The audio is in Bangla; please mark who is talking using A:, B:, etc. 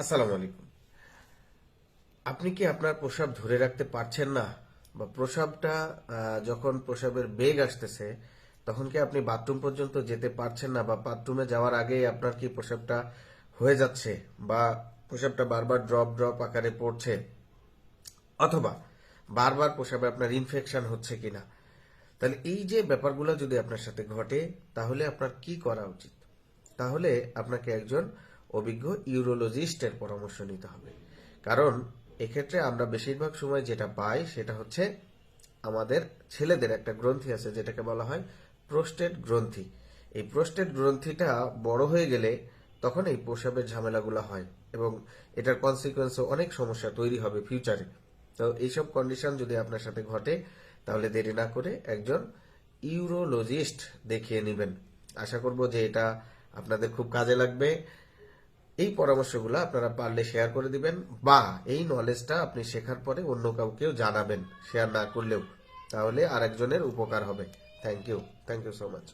A: আসসালামু আলাইকুম। আপনি কি আপনার প্রসাব ধরে রাখতে পারছেন না? বা প্রসাবটা যখন প্রসাবের বেগ আসতেছে, তখন কি আপনি বাথরুম পর্যন্ত যেতে পারছেন না? বা বাথরুমে যাওয়ার আগেই আপনার কি প্রসাবটা হয়ে যাচ্ছে? বা প্রসাবটা বারবার ড্রপ ড্রপ আকারে পড়ছে? অথবা বারবার প্রসাবে আপনার ইনফেকশন হচ্ছে কিনা? তাহলে এই যে ব্যাপারগুলো যদি আপনার সাথে ঘটে, তাহলে আপনার কি করা উচিত? তাহলে আপনাকে একজন অভিজ্ঞ ইউরোলজিস্টের পরামর্শ নিতে হবে। কারণ এক্ষেত্রে আমরা বেশিরভাগ সময় যেটা পাই সেটা হচ্ছে আমাদের ছেলেদের একটা গ্রন্থি আছে যেটাকে বলা হয় প্রোস্টেট গ্রন্থি। এই প্রোস্টেট গ্রন্থিটা বড় হয়ে গেলে তখন এই প্রসাবের ঝামেলাগুলো হয় এবং এটার কনসিকুয়েন্সও অনেক সমস্যা তৈরি হবে ফিউচারে তো এইসব কন্ডিশন যদি আপনার সাথে ঘটে, তাহলে দেরি না করে একজন ইউরোলজিস্ট দেখিয়ে নেবেন। আশা করব যে এটা আপনাদের খুব কাজে লাগবে। এই পরামর্শগুলো আপনারা পারলে শেয়ার করে দিবেন বা এই নলেজটা আপনি শেখার পরে অন্য কাউকেও জানাবেন শেয়ার না করলেও। তাহলে আরেকজনের উপকার হবে। Thank you thank you so much